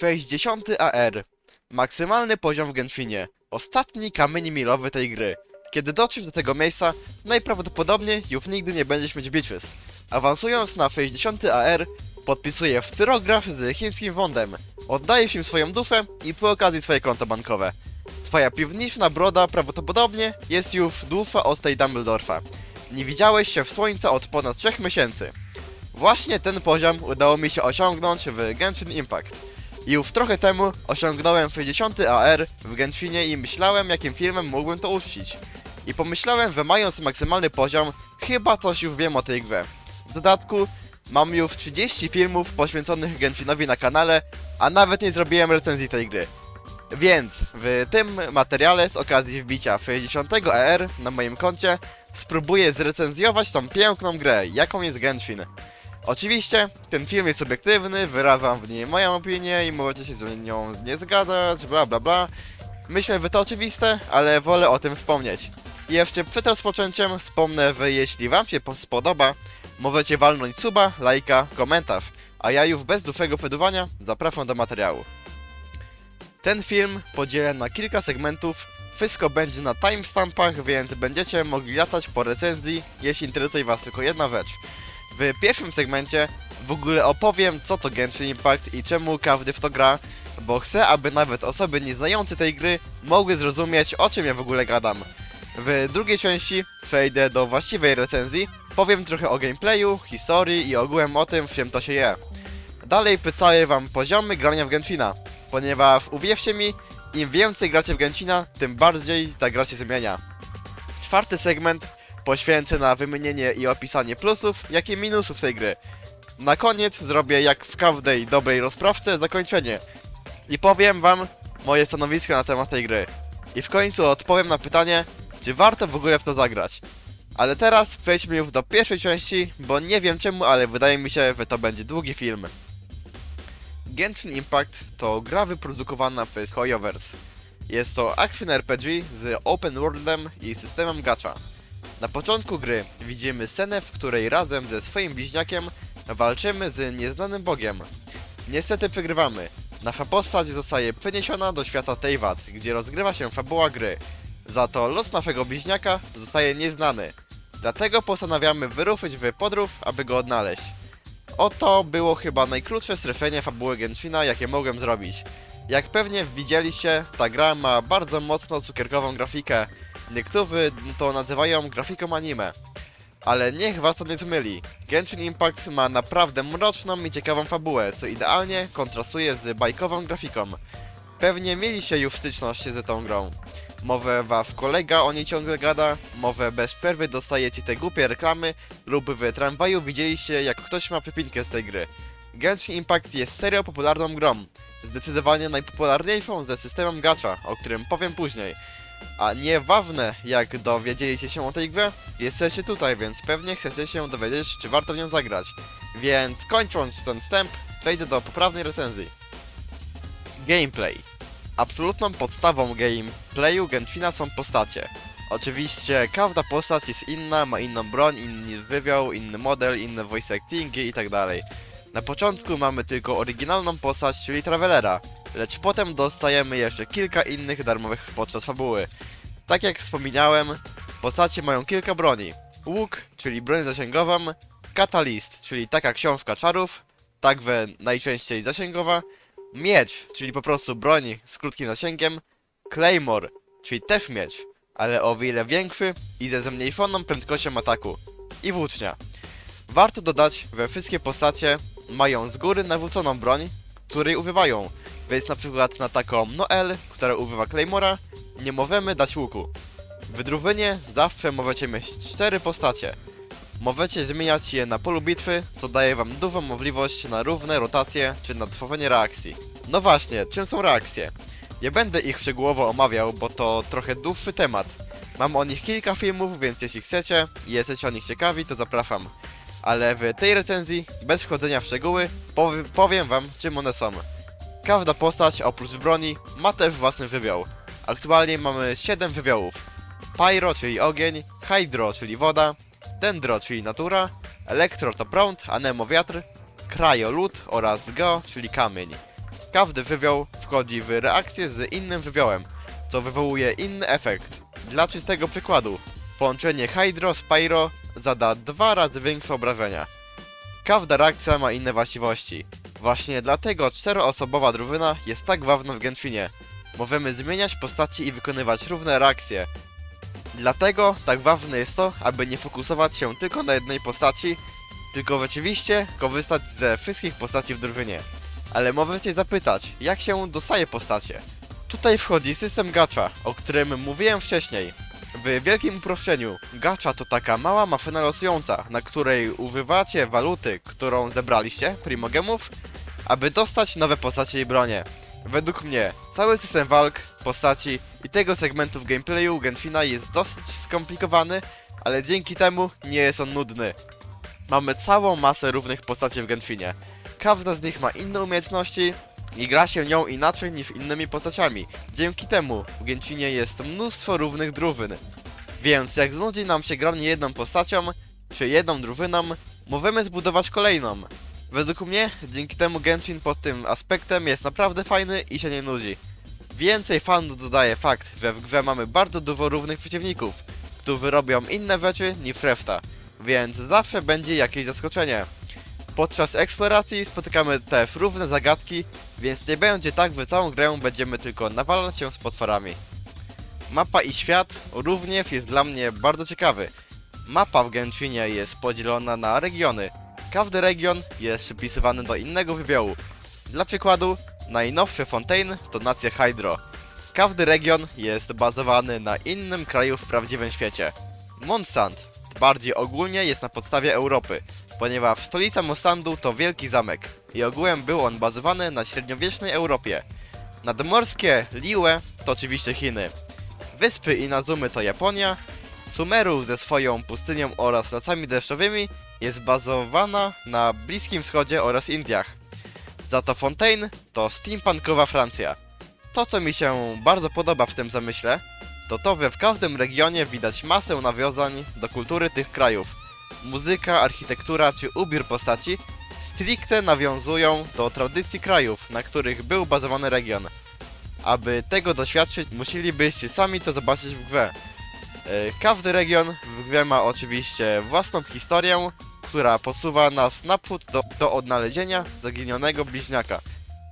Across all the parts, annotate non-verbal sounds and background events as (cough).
60 AR. Maksymalny poziom w Genshinie. Ostatni kamień milowy tej gry. Kiedy dotrzesz do tego miejsca, najprawdopodobniej już nigdy nie będziesz mieć bitches. Awansując na 60 AR, podpisuje w cyrograf z chińskim wądem. Oddajesz im swoją duszę i przy okazji swoje konto bankowe. Twoja piwniczna broda prawdopodobnie jest już dłuższa od tej Dumbledorfa. Nie widziałeś się w słońce od ponad 3 miesięcy. Właśnie ten poziom udało mi się osiągnąć w Genshin Impact. I już trochę temu osiągnąłem 60 AR w Genshinie i myślałem jakim filmem mógłbym to uczcić. I pomyślałem, że mając maksymalny poziom, chyba coś już wiem o tej grze. W dodatku, mam już 30 filmów poświęconych Genshinowi na kanale, a nawet nie zrobiłem recenzji tej gry. Więc w tym materiale z okazji wbicia 60 AR na moim koncie spróbuję zrecenzjować tą piękną grę, jaką jest Genshin. Oczywiście, ten film jest subiektywny, wyrażam w niej moją opinię i możecie się z nią nie zgadzać, bla bla bla. Myślę, że to oczywiste, ale wolę o tym wspomnieć. I jeszcze przed rozpoczęciem wspomnę, że jeśli wam się po- spodoba, możecie walnąć suba, lajka, komentarz, a ja już bez dłuższego przedłużania zapraszam do materiału. Ten film podzielę na kilka segmentów, wszystko będzie na timestampach, więc będziecie mogli latać po recenzji, jeśli interesuje was tylko jedna rzecz. W pierwszym segmencie w ogóle opowiem co to Genshin Impact i czemu każdy w to gra, bo chcę, aby nawet osoby nieznające tej gry mogły zrozumieć o czym ja w ogóle gadam. W drugiej części przejdę do właściwej recenzji, powiem trochę o gameplayu, historii i ogółem o tym, w czym to się je. Dalej przedstawię wam poziomy grania w Genshina, ponieważ uwierzcie mi, im więcej gracie w Genshina, tym bardziej ta gra się zmienia. Czwarty segment poświęcę na wymienienie i opisanie plusów, jak i minusów tej gry. Na koniec zrobię jak w każdej dobrej rozprawce zakończenie i powiem wam moje stanowisko na temat tej gry. I w końcu odpowiem na pytanie, czy warto w ogóle w to zagrać. Ale teraz przejdźmy już do pierwszej części, bo nie wiem czemu, ale wydaje mi się, że to będzie długi film. Genshin Impact to gra wyprodukowana przez Hoyoverse. Jest to action RPG z open worldem i systemem gacha. Na początku gry widzimy scenę, w której razem ze swoim bliźniakiem walczymy z nieznanym bogiem. Niestety przegrywamy. Nasza postać zostaje przeniesiona do świata Teyvat, gdzie rozgrywa się fabuła gry. Za to los naszego bliźniaka zostaje nieznany. Dlatego postanawiamy wyruszyć w podróż, aby go odnaleźć. Oto było chyba najkrótsze streszczenie fabuły Genshina, jakie mogłem zrobić. Jak pewnie widzieliście, ta gra ma bardzo mocno cukierkową grafikę. Niektórzy to nazywają grafiką anime. Ale niech was to nie zmyli. Genshin Impact ma naprawdę mroczną i ciekawą fabułę, co idealnie kontrastuje z bajkową grafiką. Pewnie mieliście już styczność z tą grą. Mowę wasz kolega o niej ciągle gada, mowę bez przerwy dostajecie te głupie reklamy lub w tramwaju widzieliście jak ktoś ma wypinkę z tej gry. Genshin Impact jest serio popularną grą, zdecydowanie najpopularniejszą ze systemem gacha, o którym powiem później. A nieważne jak dowiedzieliście się o tej grze, jesteście tutaj, więc pewnie chcecie się dowiedzieć, czy warto w nią zagrać. Więc kończąc ten wstęp, przejdę do poprawnej recenzji. Gameplay. Absolutną podstawą gameplayu Genshina są postacie. Oczywiście każda postać jest inna, ma inną broń, inny wywiał, inny model, inne voice actingi itd. Na początku mamy tylko oryginalną postać, czyli Travelera, lecz potem dostajemy jeszcze kilka innych darmowych podczas fabuły. Tak jak wspomniałem, postacie mają kilka broni. Łuk, czyli broń zasięgową, Catalyst, czyli taka książka czarów, także najczęściej zasięgowa, Miecz, czyli po prostu broń z krótkim zasięgiem, Claymore, czyli też miecz, ale o wiele większy i ze zmniejszoną prędkością ataku, i włócznia. Warto dodać, że wszystkie postacie mają z góry nawróconą broń, której używają, więc na przykład na taką Noel, która używa Claymora, nie możemy dać łuku. W drużynie zawsze możecie mieć cztery postacie. Możecie zmieniać je na polu bitwy, co daje wam dużą możliwość na równe rotacje czy na tworzenie reakcji. No właśnie, czym są reakcje? Nie będę ich szczegółowo omawiał, bo to trochę dłuższy temat. Mam o nich kilka filmów, więc jeśli chcecie i jesteście o nich ciekawi, to zapraszam. Ale w tej recenzji, bez wchodzenia w szczegóły, powie- powiem wam, czym one są. Każda postać, oprócz broni, ma też własny żywioł. Aktualnie mamy 7 żywiołów. Pyro, czyli ogień, Hydro, czyli woda, Dendro, czyli natura, Elektro to prąd, Anemo wiatr, Cryo lód oraz Go, czyli kamień. Każdy żywioł wchodzi w reakcję z innym żywiołem, co wywołuje inny efekt. Dla czystego przykładu, połączenie Hydro-Spyro zada dwa razy większe obrażenia. Każda reakcja ma inne właściwości. Właśnie dlatego czteroosobowa drużyna jest tak ważna w Genshinie. Możemy zmieniać postaci i wykonywać równe reakcje. Dlatego tak ważne jest to, aby nie fokusować się tylko na jednej postaci, tylko rzeczywiście korzystać ze wszystkich postaci w drużynie. Ale możecie zapytać, jak się dostaje postacie? Tutaj wchodzi system gacha, o którym mówiłem wcześniej. W wielkim uproszczeniu, gacha to taka mała maszyna losująca, na której używacie waluty, którą zebraliście, primogemów, aby dostać nowe postacie i bronie. Według mnie, cały system walk, postaci i tego segmentu w gameplayu Genshina jest dosyć skomplikowany, ale dzięki temu nie jest on nudny. Mamy całą masę równych postaci w Genshinie. Każda z nich ma inne umiejętności i gra się nią inaczej niż innymi postaciami. Dzięki temu w Genshinie jest mnóstwo równych drużyn. Więc jak znudzi nam się granie jedną postacią, czy jedną drużyną, możemy zbudować kolejną. Według mnie, dzięki temu Genshin pod tym aspektem jest naprawdę fajny i się nie nudzi. Więcej fanu dodaje fakt, że w grze mamy bardzo dużo równych przeciwników, którzy robią inne rzeczy niż reszta, więc zawsze będzie jakieś zaskoczenie. Podczas eksploracji spotykamy też równe zagadki, więc nie będzie tak, że całą grę będziemy tylko nawalać się z potworami. Mapa i świat również jest dla mnie bardzo ciekawy. Mapa w Genshinie jest podzielona na regiony. Każdy region jest przypisywany do innego żywiołu. Dla przykładu, najnowszy Fontaine to nacja Hydro. Każdy region jest bazowany na innym kraju w prawdziwym świecie. Mondstadt bardziej ogólnie jest na podstawie Europy, ponieważ stolica Mostandu to wielki zamek i ogółem był on bazowany na średniowiecznej Europie. Nadmorskie Liue to oczywiście Chiny. Wyspy Inazumy to Japonia, Sumeru ze swoją pustynią oraz lasami deszczowymi jest bazowana na Bliskim Wschodzie oraz Indiach. Za to Fontaine to steampunkowa Francja. To co mi się bardzo podoba w tym zamyśle, to to, że w każdym regionie widać masę nawiązań do kultury tych krajów. Muzyka, architektura czy ubiór postaci stricte nawiązują do tradycji krajów, na których był bazowany region. Aby tego doświadczyć, musielibyście sami to zobaczyć w grze. E, Każdy region w grze ma oczywiście własną historię, która posuwa nas naprzód do, do odnalezienia zaginionego bliźniaka.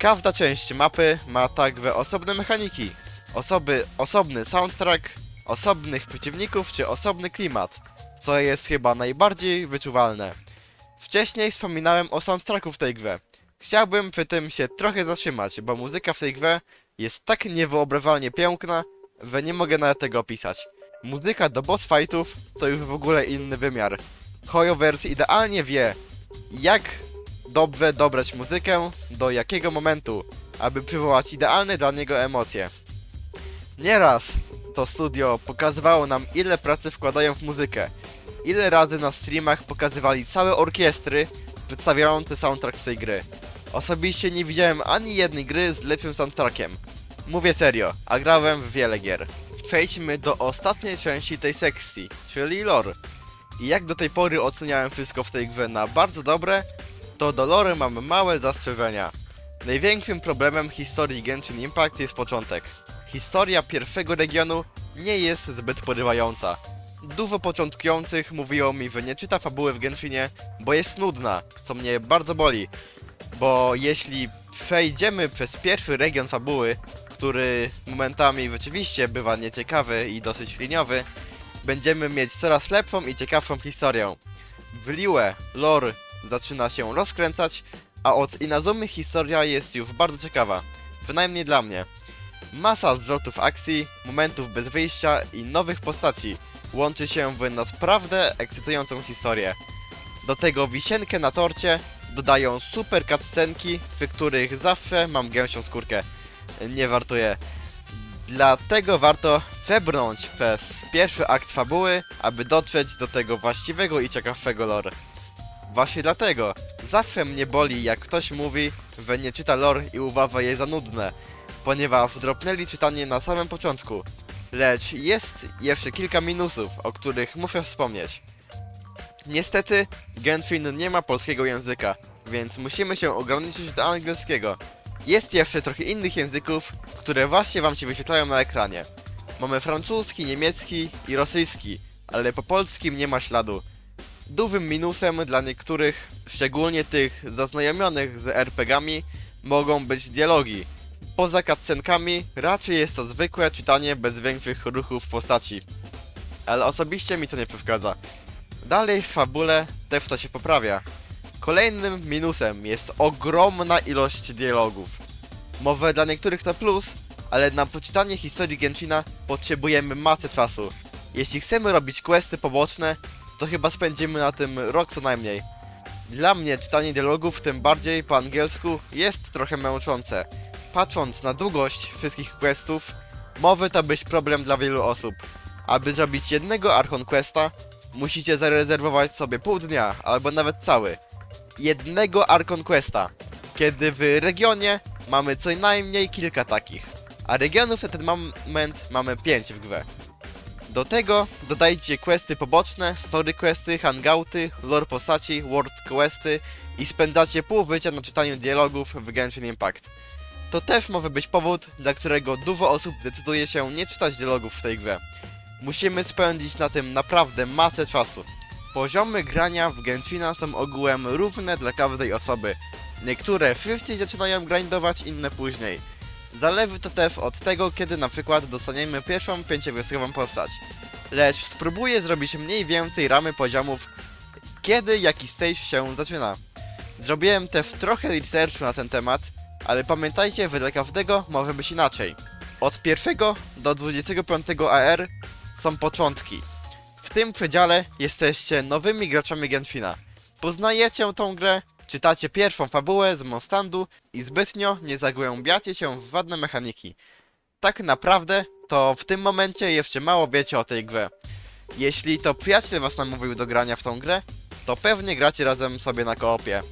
Każda część mapy ma także osobne mechaniki, osoby, osobny soundtrack, osobnych przeciwników czy osobny klimat, co jest chyba najbardziej wyczuwalne. Wcześniej wspominałem o soundtracku w tej grze. Chciałbym przy tym się trochę zatrzymać, bo muzyka w tej grze jest tak niewyobrażalnie piękna, że nie mogę nawet tego opisać. Muzyka do boss fightów to już w ogóle inny wymiar. Hoyovers idealnie wie, jak dobrze dobrać muzykę do jakiego momentu, aby przywołać idealne dla niego emocje. Nieraz to studio pokazywało nam ile pracy wkładają w muzykę. Ile razy na streamach pokazywali całe orkiestry przedstawiające soundtrack z tej gry. Osobiście nie widziałem ani jednej gry z lepszym soundtrackiem. Mówię serio, a grałem w wiele gier. Przejdźmy do ostatniej części tej sekcji, czyli lore. I jak do tej pory oceniałem wszystko w tej grze na bardzo dobre, to do lore mam małe zastrzeżenia. Największym problemem historii Genshin Impact jest początek. Historia pierwszego regionu nie jest zbyt porywająca. Dużo początkujących mówiło mi, że nie czyta fabuły w Genshinie, bo jest nudna, co mnie bardzo boli. Bo jeśli przejdziemy przez pierwszy region fabuły, który momentami rzeczywiście bywa nieciekawy i dosyć liniowy, będziemy mieć coraz lepszą i ciekawszą historię. W Liue lore zaczyna się rozkręcać, a od Inazumy historia jest już bardzo ciekawa. Przynajmniej dla mnie. Masa zwrotów akcji, momentów bez wyjścia i nowych postaci łączy się w naprawdę ekscytującą historię. Do tego wisienkę na torcie dodają super cutscenki, przy których zawsze mam gęsią skórkę. Nie wartuję. Dlatego warto przebrnąć przez pierwszy akt fabuły, aby dotrzeć do tego właściwego i ciekawszego lore. Właśnie dlatego zawsze mnie boli jak ktoś mówi, że nie czyta lore i uważa je za nudne, ponieważ dropnęli czytanie na samym początku. Lecz jest jeszcze kilka minusów, o których muszę wspomnieć. Niestety, Genshin nie ma polskiego języka, więc musimy się ograniczyć do angielskiego. Jest jeszcze trochę innych języków, które właśnie wam się wyświetlają na ekranie. Mamy francuski, niemiecki i rosyjski, ale po polskim nie ma śladu. Dużym minusem dla niektórych, szczególnie tych zaznajomionych z RPGami, mogą być dialogi. Poza cutscenkami raczej jest to zwykłe czytanie bez większych ruchów postaci. Ale osobiście mi to nie przeszkadza. Dalej w fabule też to się poprawia. Kolejnym minusem jest ogromna ilość dialogów. Może dla niektórych to plus, ale na przeczytanie historii Genshina potrzebujemy masę czasu. Jeśli chcemy robić questy poboczne, to chyba spędzimy na tym rok co najmniej. Dla mnie czytanie dialogów, tym bardziej po angielsku, jest trochę męczące. Patrząc na długość wszystkich questów, może to być problem dla wielu osób. Aby zrobić jednego Archon Questa, musicie zarezerwować sobie pół dnia, albo nawet cały. Jednego Archon Questa, kiedy w regionie mamy co najmniej kilka takich, a regionów na ten moment mamy 5 w grze. Do tego dodajcie questy poboczne, story questy, hangouty, lore postaci, world questy i spędzacie pół życia na czytaniu dialogów w Genshin Impact. To też może być powód, dla którego dużo osób decyduje się nie czytać dialogów w tej grze. Musimy spędzić na tym naprawdę masę czasu. Poziomy grania w Genshina są ogółem równe dla każdej osoby. Niektóre szybciej zaczynają grindować, inne później. Zależy to też od tego, kiedy na przykład dostaniemy pierwszą pięciogwiazdkową postać. Lecz spróbuję zrobić mniej więcej ramy poziomów, kiedy jaki stage się zaczyna. Zrobiłem też trochę researchu na ten temat, ale pamiętajcie, że dla każdego może być inaczej. Od 1 do 25 AR są początki. W tym przedziale jesteście nowymi graczami Genshina. Poznajecie tą grę, czytacie pierwszą fabułę z Monstandu i zbytnio nie zagłębiacie się w ważne mechaniki. Tak naprawdę to w tym momencie jeszcze mało wiecie o tej grze. Jeśli to przyjaciel was namówił do grania w tą grę, to pewnie gracie razem sobie na koopie.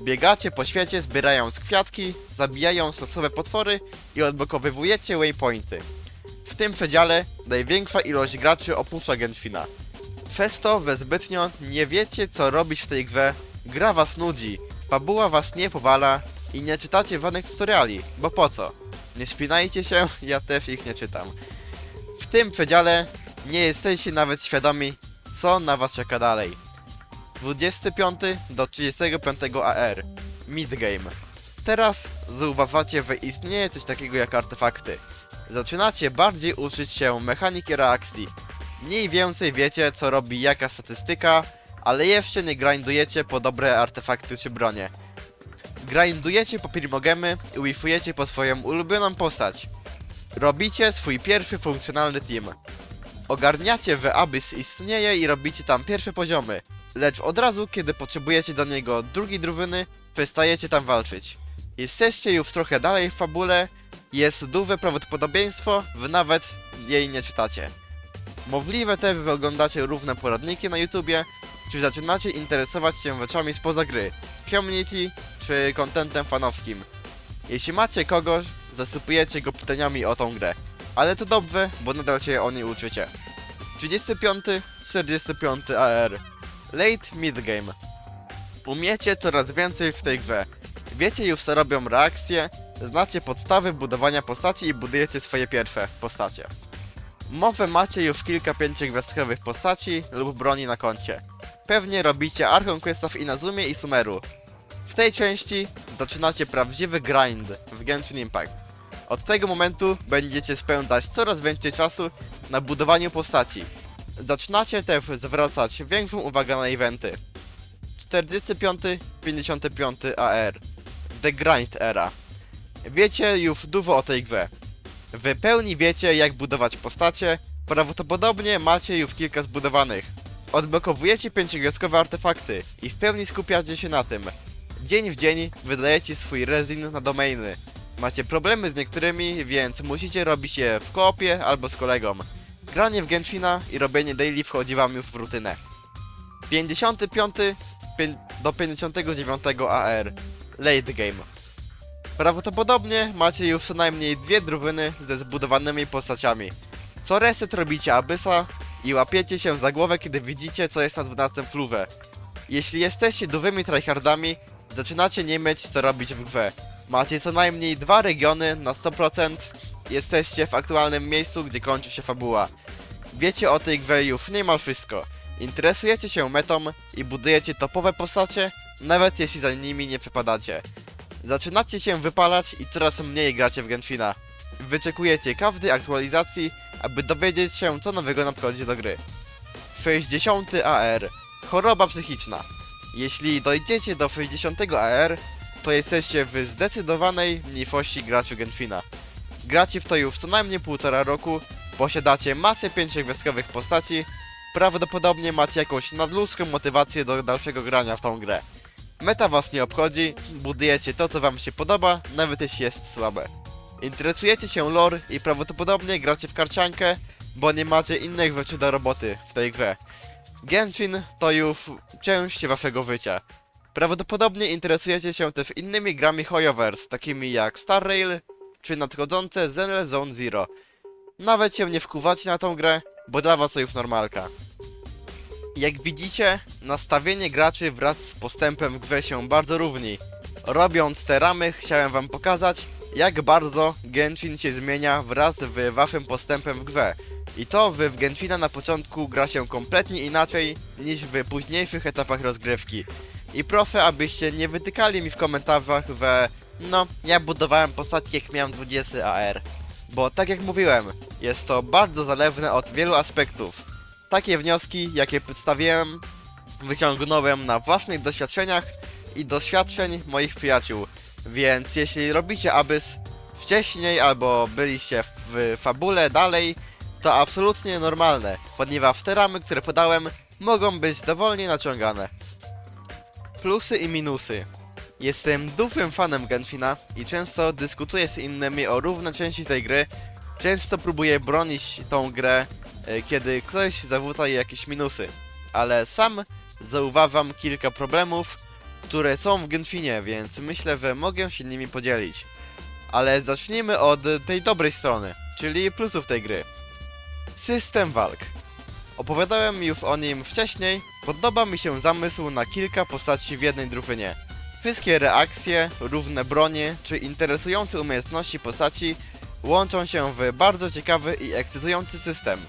Biegacie po świecie zbierając kwiatki, zabijając losowe potwory i odblokowywujecie waypointy. W tym przedziale największa ilość graczy opuszcza Genshina. Przez to, że zbytnio nie wiecie co robić w tej grze, gra was nudzi, fabuła was nie powala i nie czytacie żadnych tutoriali, bo po co? Nie spinajcie się, (laughs) ja też ich nie czytam. W tym przedziale nie jesteście nawet świadomi, co na was czeka dalej. 25 do 35 AR Midgame Teraz zauważacie, że istnieje coś takiego jak artefakty. Zaczynacie bardziej uczyć się mechaniki reakcji. Mniej więcej wiecie, co robi jaka statystyka, ale jeszcze nie grindujecie po dobre artefakty czy bronie. Grindujecie po primogemy i wifujecie po swoją ulubioną postać. Robicie swój pierwszy funkcjonalny team. Ogarniacie, że Abyss istnieje i robicie tam pierwsze poziomy, lecz od razu, kiedy potrzebujecie do niego drugiej drużyny, przestajecie tam walczyć. Jesteście już trochę dalej w fabule, jest duże prawdopodobieństwo, że nawet jej nie czytacie. Możliwe też, że oglądacie równe poradniki na YouTubie, czy zaczynacie interesować się rzeczami spoza gry, community czy contentem fanowskim. Jeśli macie kogoś, zasypujecie go pytaniami o tą grę. Ale to dobrze, bo nadal się o niej uczycie. 35, 45 AR Late Midgame Umiecie coraz więcej w tej grze. Wiecie już co robią reakcje, znacie podstawy budowania postaci i budujecie swoje pierwsze postacie. Mowę macie już kilka pięciogwiazdkowych postaci lub broni na koncie. Pewnie robicie Archon Questa w Inazumie i Sumeru. W tej części zaczynacie prawdziwy grind w Genshin Impact. Od tego momentu będziecie spędzać coraz więcej czasu na budowaniu postaci. Zaczynacie też zwracać większą uwagę na eventy. 45-55 AR The Grind Era Wiecie już dużo o tej grze. W pełni wiecie jak budować postacie, prawdopodobnie macie już kilka zbudowanych. Odblokowujecie pięciogwiazdkowe artefakty i w pełni skupiacie się na tym. Dzień w dzień wydajecie swój rezin na domainy. Macie problemy z niektórymi, więc musicie robić je w koopie albo z kolegą. Granie w Genshina i robienie daily wchodzi wam już w rutynę. 55 pię- do 59 AR Late Game Prawdopodobnie macie już co najmniej dwie drużyny ze zbudowanymi postaciami. Co reset robicie Abyssa i łapiecie się za głowę, kiedy widzicie co jest na 12 flurze. Jeśli jesteście dużymi tryhardami, zaczynacie nie mieć co robić w grze. Macie co najmniej dwa regiony na 100%. Jesteście w aktualnym miejscu, gdzie kończy się fabuła. Wiecie o tej grze już niemal wszystko. Interesujecie się metą i budujecie topowe postacie, nawet jeśli za nimi nie przypadacie. Zaczynacie się wypalać i coraz mniej gracie w Genshina. Wyczekujecie każdej aktualizacji, aby dowiedzieć się co nowego nadchodzi do gry. 60 AR. Choroba psychiczna. Jeśli dojdziecie do 60 AR, to jesteście w zdecydowanej mniejszości graczy Genshina. Gracie w to już co najmniej półtora roku, posiadacie masę pięciogwiazdkowych postaci, prawdopodobnie macie jakąś nadludzką motywację do dalszego grania w tą grę. Meta was nie obchodzi, budujecie to co wam się podoba, nawet jeśli jest słabe. Interesujecie się lore i prawdopodobnie gracie w karciankę, bo nie macie innych rzeczy do roboty w tej grze. Genshin to już część waszego życia. Prawdopodobnie interesujecie się też innymi grami Hoyoverse, takimi jak Star Rail czy nadchodzące Zenless Zone Zero. Nawet się nie wkuwacie na tą grę, bo dla was to już normalka. Jak widzicie, nastawienie graczy wraz z postępem w grze się bardzo równi. Robiąc te ramy, chciałem wam pokazać, jak bardzo Genshin się zmienia wraz z waszym postępem w grze. I to wy w Genshina na początku gra się kompletnie inaczej niż w późniejszych etapach rozgrywki. I proszę, abyście nie wytykali mi w komentarzach, że no, ja budowałem postaci jak miałem 20 AR. Bo tak jak mówiłem, jest to bardzo zależne od wielu aspektów. Takie wnioski, jakie przedstawiłem, wyciągnąłem na własnych doświadczeniach i doświadczeń moich przyjaciół. Więc jeśli robicie abys wcześniej albo byliście w fabule dalej, to absolutnie normalne, ponieważ te ramy, które podałem, mogą być dowolnie naciągane. Plusy i minusy. Jestem dużym fanem Genshina i często dyskutuję z innymi o równe części tej gry. Często próbuję bronić tą grę, e, kiedy ktoś zarzuca jej jakieś minusy. Ale sam zauważam kilka problemów, które są w Genshinie, więc myślę, że mogę się nimi podzielić. Ale zacznijmy od tej dobrej strony, czyli plusów tej gry. System walk. Opowiadałem już o nim wcześniej. Podoba mi się zamysł na kilka postaci w jednej drużynie. Wszystkie reakcje, równe bronie czy interesujące umiejętności postaci łączą się w bardzo ciekawy i ekscytujący system.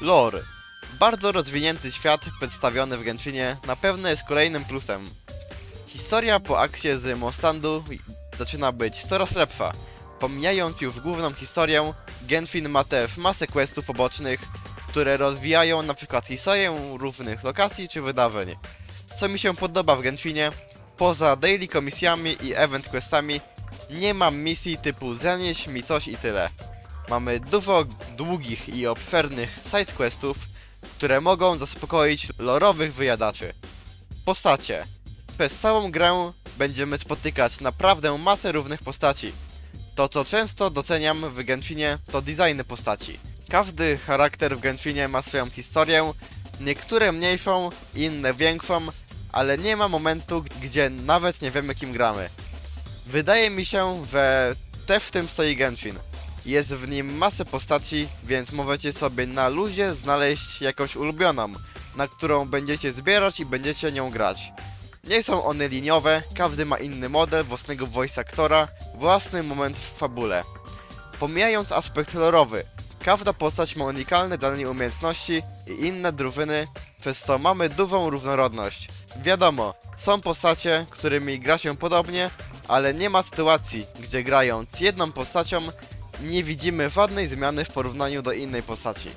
Lore. Bardzo rozwinięty świat przedstawiony w Genshinie na pewno jest kolejnym plusem. Historia po akcie z Mostandu zaczyna być coraz lepsza. Pomijając już główną historię, Genshin ma też masę questów pobocznych, które rozwijają na przykład historię różnych lokacji czy wydarzeń. Co mi się podoba w Genshinie, poza daily komisjami i event questami, nie mam misji typu zanieś mi coś i tyle. Mamy dużo długich i obszernych side questów, które mogą zaspokoić lorowych wyjadaczy. Postacie. Przez całą grę będziemy spotykać naprawdę masę równych postaci. To co często doceniam w Genshinie to designy postaci. Każdy charakter w Genshinie ma swoją historię, niektóre mniejszą, inne większą, ale nie ma momentu, gdzie nawet nie wiemy kim gramy. Wydaje mi się, że też w tym stoi Genshin. Jest w nim masę postaci, więc możecie sobie na luzie znaleźć jakąś ulubioną, na którą będziecie zbierać i będziecie nią grać. Nie są one liniowe, każdy ma inny model, własnego voice aktora, własny moment w fabule. Pomijając aspekt lorowy, każda postać ma unikalne dla niej umiejętności i inne drużyny, przez co mamy dużą różnorodność. Wiadomo, są postacie, którymi gra się podobnie, ale nie ma sytuacji, gdzie grając jedną postacią nie widzimy żadnej zmiany w porównaniu do innej postaci.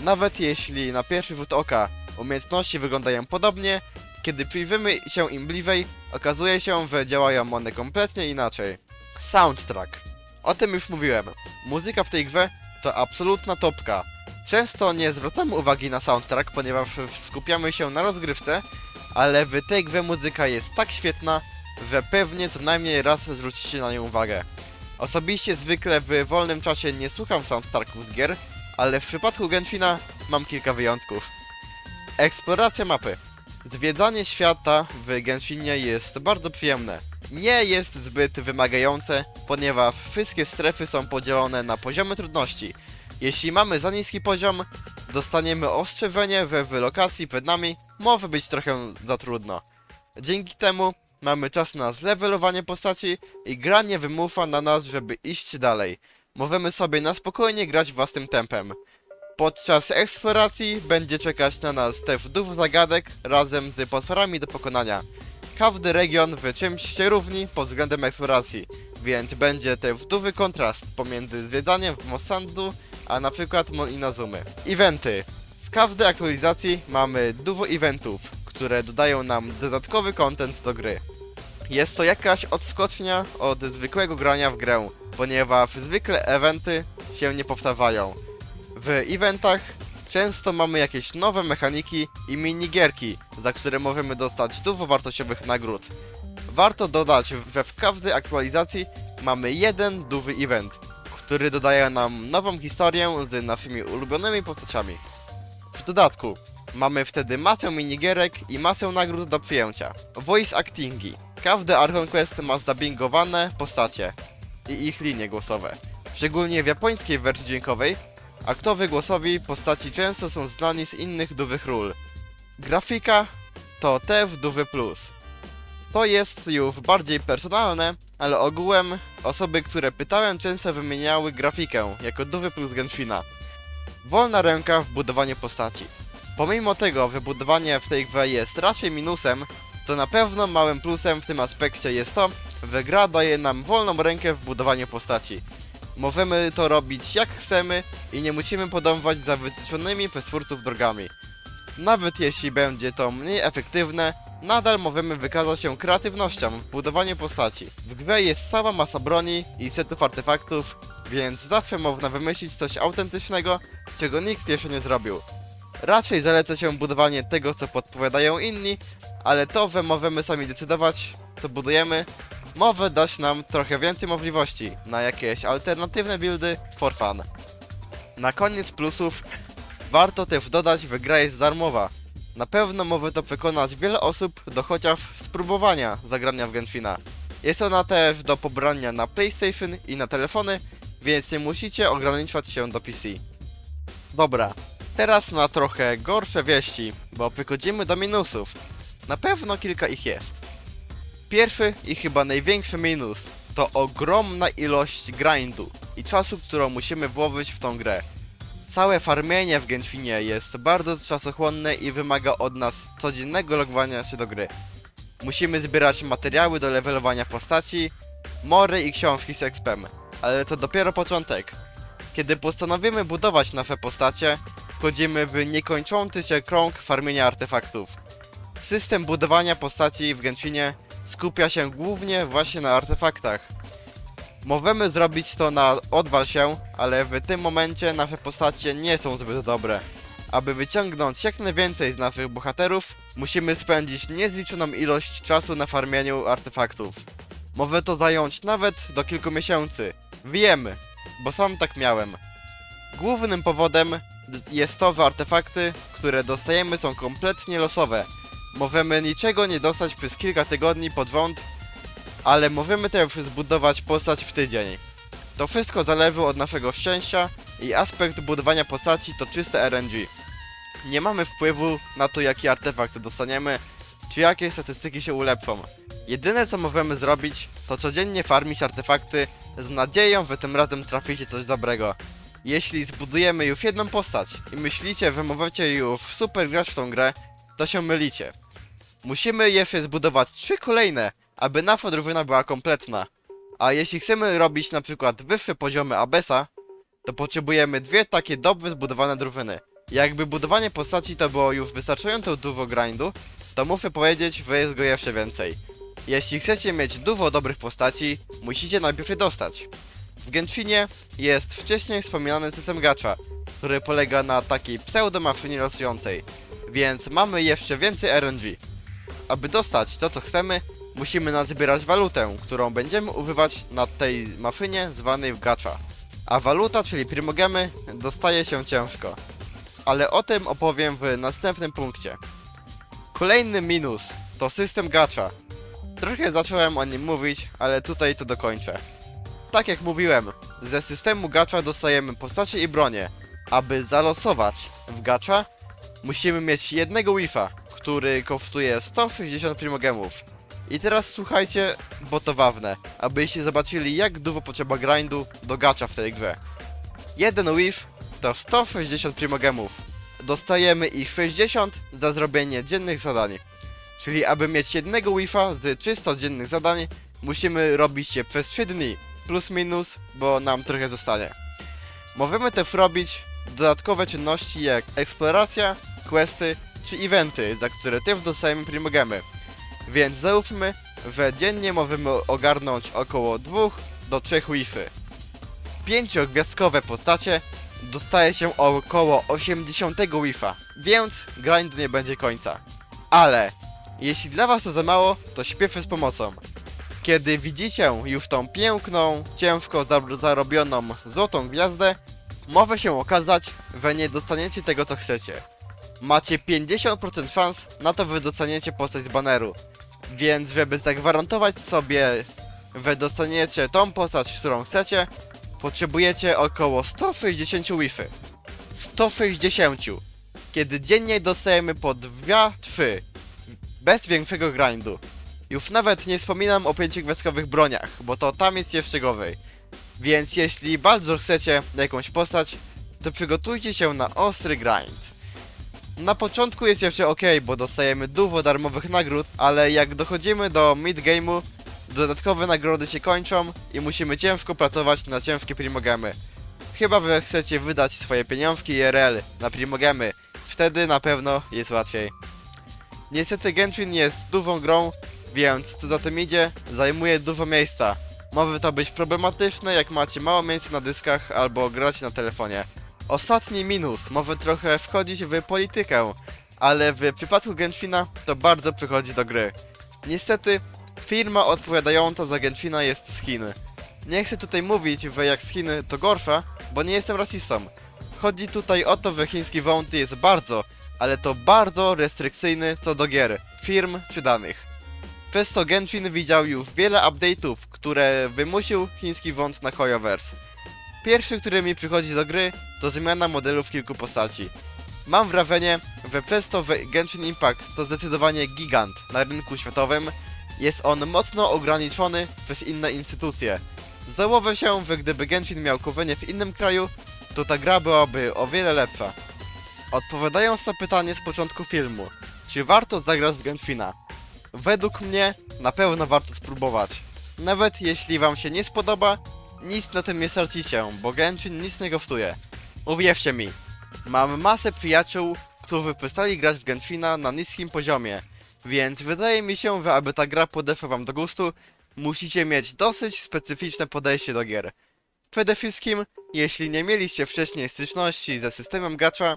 Nawet jeśli na pierwszy rzut oka umiejętności wyglądają podobnie, kiedy przyjrzymy się im bliżej, okazuje się, że działają one kompletnie inaczej. Soundtrack. O tym już mówiłem. Muzyka w tej grze to absolutna topka. Często nie zwracamy uwagi na soundtrack, ponieważ skupiamy się na rozgrywce, ale w grze muzyka jest tak świetna, że pewnie co najmniej raz zwrócicie na nią uwagę. Osobiście zwykle w wolnym czasie nie słucham soundtracków z gier, ale w przypadku Genshina mam kilka wyjątków. Eksploracja mapy. Zwiedzanie świata w Genshinie jest bardzo przyjemne. Nie jest zbyt wymagające, ponieważ wszystkie strefy są podzielone na poziomy trudności. Jeśli mamy za niski poziom, dostaniemy ostrzeżenie, że w lokacji przed nami może być trochę za trudno. Dzięki temu mamy czas na zlevelowanie postaci i gra nie wymusza na nas, żeby iść dalej. Możemy sobie na spokojnie grać własnym tempem. Podczas eksploracji będzie czekać na nas też dużo zagadek razem z potworami do pokonania. Każdy region w czymś się różni pod względem eksploracji, więc będzie też duży kontrast pomiędzy zwiedzaniem w Mossandu a na przykład Mon. Eventy. W każdej aktualizacji mamy dużo eventów, które dodają nam dodatkowy content do gry. Jest to jakaś odskocznia od zwykłego grania w grę, ponieważ zwykle eventy się nie powtarzają. W eventach często mamy jakieś nowe mechaniki i minigierki, za które możemy dostać dużo wartościowych nagród. Warto dodać, że w każdej aktualizacji mamy jeden duży event, który dodaje nam nową historię z naszymi ulubionymi postaciami. W dodatku mamy wtedy masę minigierek i masę nagród do przyjęcia. Voice actingi. Każdy Archon Quest ma zdubbingowane postacie i ich linie głosowe. Szczególnie w japońskiej wersji dźwiękowej aktorzy głosowi postaci często są znani z innych dużych ról. Grafika to też duży plus. To jest już bardziej personalne, ale ogółem osoby, które pytałem często wymieniały grafikę jako duży plus Genshina. Wolna ręka w budowaniu postaci. Pomimo tego, że budowanie w tej grze jest raczej minusem, to na pewno małym plusem w tym aspekcie jest to, że gra daje nam wolną rękę w budowaniu postaci. Możemy to robić jak chcemy i nie musimy podążać za wytyczonymi przez twórców drogami. Nawet jeśli będzie to mniej efektywne, nadal możemy wykazać się kreatywnością w budowaniu postaci. W grze jest cała masa broni i setów artefaktów, więc zawsze można wymyślić coś autentycznego, czego nikt jeszcze nie zrobił. Raczej zaleca się budowanie tego, co podpowiadają inni, ale to, że możemy sami decydować, co budujemy, może dać nam trochę więcej możliwości na jakieś alternatywne buildy for fun. Na koniec plusów warto też dodać, że gra jest darmowa. Na pewno może to przekonać wiele osób do chociaż spróbowania zagrania w Genshina. Jest ona też do pobrania na PlayStation i na telefony, więc nie musicie ograniczać się do PC. Dobra, teraz na trochę gorsze wieści, bo wychodzimy do minusów. Na pewno kilka ich jest. Pierwszy i chyba największy minus to ogromna ilość grindu i czasu, którą musimy włożyć w tą grę. Całe farmienie w Genshinie jest bardzo czasochłonne i wymaga od nas codziennego logowania się do gry. Musimy zbierać materiały do levelowania postaci, mory i książki z expem, ale to dopiero początek. Kiedy postanowimy budować nasze postacie, wchodzimy w niekończący się krąg farmienia artefaktów. System budowania postaci w Genshinie skupia się głównie właśnie na artefaktach. Możemy zrobić to na odwal się, ale w tym momencie nasze postacie nie są zbyt dobre. Aby wyciągnąć jak najwięcej z naszych bohaterów, musimy spędzić niezliczoną ilość czasu na farmieniu artefaktów. Może to zająć nawet do kilku miesięcy. Wiemy, bo sam tak miałem. Głównym powodem jest to, że artefakty, które dostajemy są kompletnie losowe. Możemy niczego nie dostać przez kilka tygodni pod rząd, ale możemy też zbudować postać w tydzień. To wszystko zależy od naszego szczęścia i aspekt budowania postaci to czyste RNG. Nie mamy wpływu na to jaki artefakt dostaniemy, czy jakie statystyki się ulepszą. Jedyne co możemy zrobić, to codziennie farmić artefakty z nadzieją, że tym razem traficie coś dobrego. Jeśli zbudujemy już jedną postać i myślicie, że możecie już super grać w tą grę, to się mylicie. Musimy jeszcze zbudować trzy kolejne, aby nasza drużyna była kompletna. A jeśli chcemy robić na przykład wyższe poziomy Abesa, to potrzebujemy dwie takie dobrze zbudowane drużyny. Jakby budowanie postaci to było już wystarczająco dużo grindu, to muszę powiedzieć, że jest go jeszcze więcej. Jeśli chcecie mieć dużo dobrych postaci, musicie najpierw je dostać. W Genshinie jest wcześniej wspominany system gacha, który polega na takiej pseudomaszynie losującej, więc mamy jeszcze więcej RNG. Aby dostać to co chcemy, musimy nazbierać walutę, którą będziemy używać na tej maszynie zwanej w gacha. A waluta, czyli primogemy, dostaje się ciężko. Ale o tym opowiem w następnym punkcie. Kolejny minus to system gacha. Trochę zacząłem o nim mówić, ale tutaj to dokończę. Tak jak mówiłem, ze systemu gacha dostajemy postacie i bronie. Aby zalosować w gacha, musimy mieć jednego wifa, który kosztuje 160 primogemów. I teraz słuchajcie, bo to ważne, abyście zobaczyli jak dużo potrzeba grindu do gacza w tej grze. Jeden wish to 160 primogemów. Dostajemy ich 60 za zrobienie dziennych zadań. Czyli aby mieć jednego wisha z 300 dziennych zadań, musimy robić je przez 3 dni. Plus minus, bo nam trochę zostanie. Możemy też robić dodatkowe czynności jak eksploracja, questy czy eventy, za które też dostajemy primogemy. Więc załóżmy, że dziennie możemy ogarnąć około 2 do 3 wishy. Pięciogwiazdkowe postacie dostaje się około 80 wisha, więc grind nie będzie końca. Ale jeśli dla was to za mało, to śpieszę z pomocą. Kiedy widzicie już tą piękną, ciężko za- zarobioną złotą gwiazdę, może się okazać, że nie dostaniecie tego co chcecie. Macie 50% szans na to, że dostaniecie postać z baneru. Więc żeby zagwarantować sobie, że dostaniecie tą postać, którą chcecie, potrzebujecie około 160 wiszy. 160! Kiedy dziennie dostajemy po 2-3. Bez większego grindu. Już nawet nie wspominam o pięciogwiazdkowych broniach, bo to tam jest jeszcze gorzej. Więc jeśli bardzo chcecie jakąś postać, to przygotujcie się na ostry grind. Na początku jest jeszcze ok, bo dostajemy dużo darmowych nagród, ale jak dochodzimy do mid-game'u, dodatkowe nagrody się kończą i musimy ciężko pracować na ciężkie primogamy. Chyba wy chcecie wydać swoje pieniążki IRL na primogamy, wtedy na pewno jest łatwiej. Niestety Genshin jest dużą grą, więc co za tym idzie, zajmuje dużo miejsca. Może to być problematyczne, jak macie mało miejsca na dyskach albo gracie na telefonie. Ostatni minus, może trochę wchodzić w politykę, ale w przypadku Genshina to bardzo przychodzi do gry. Niestety, firma odpowiadająca za Genshina jest Skin. Nie chcę tutaj mówić, że jak skiny to gorsza, bo nie jestem rasistą. Chodzi tutaj o to, że chiński Bounty jest bardzo, ale to bardzo restrykcyjny co do gier, firm czy danych. Przez to Genshin widział już wiele update'ów, które wymusił chiński wąt na Hoyoverse. Pierwszy, który mi przychodzi do gry, to zmiana modelów kilku postaci. Mam wrażenie, że przez to, że Genshin Impact to zdecydowanie gigant na rynku światowym, jest on mocno ograniczony przez inne instytucje. Założę się, że gdyby Genshin miał korzenie w innym kraju, to ta gra byłaby o wiele lepsza. Odpowiadając na pytanie z początku filmu, czy warto zagrać w Genshina? Według mnie na pewno warto spróbować. Nawet jeśli wam się nie spodoba, nic na tym nie stracicie, bo Genshin nic nie kosztuje. Uwierzcie mi, mam masę przyjaciół, którzy przestali grać w Genshina na niskim poziomie, więc wydaje mi się, że aby ta gra podeszła wam do gustu, musicie mieć dosyć specyficzne podejście do gier. Przede wszystkim, jeśli nie mieliście wcześniej styczności ze systemem gacza,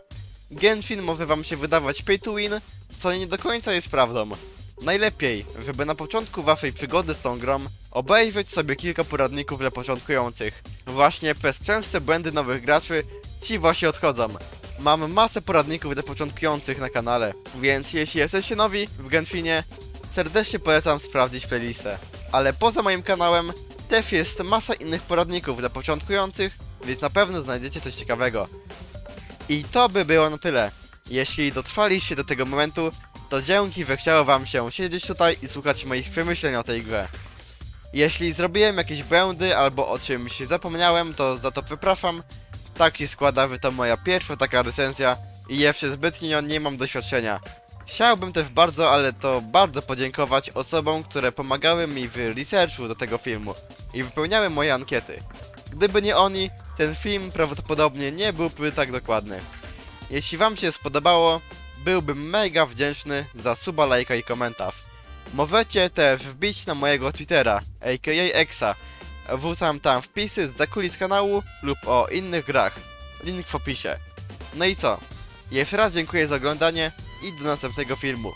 Genshin może wam się wydawać pay to win, co nie do końca jest prawdą. Najlepiej, żeby na początku waszej przygody z tą grą obejrzeć sobie kilka poradników dla początkujących. Właśnie przez częste błędy nowych graczy ci właśnie odchodzą. Mam masę poradników dla początkujących na kanale, więc jeśli jesteście nowi w Genshinie, serdecznie polecam sprawdzić playlistę. Ale poza moim kanałem też jest masa innych poradników dla początkujących, więc na pewno znajdziecie coś ciekawego. I to by było na tyle. Jeśli dotrwaliście do tego momentu, to dzięki, że chciało wam się siedzieć tutaj i słuchać moich przemyśleń o tej grze. Jeśli zrobiłem jakieś błędy albo o czymś zapomniałem, to za to przepraszam. Tak się składa, że to moja pierwsza taka recenzja i jeszcze zbytnio nie mam doświadczenia. Chciałbym też bardzo, ale to bardzo podziękować osobom, które pomagały mi w researchu do tego filmu i wypełniały moje ankiety. Gdyby nie oni, ten film prawdopodobnie nie byłby tak dokładny. Jeśli wam się spodobało, byłbym mega wdzięczny za suba, lajka i komentarz. Możecie też wbić na mojego Twittera, aka Exa. Wrzucam tam wpisy z zakulis kanału lub o innych grach. Link w opisie. No i co? Jeszcze raz dziękuję za oglądanie i do następnego filmu.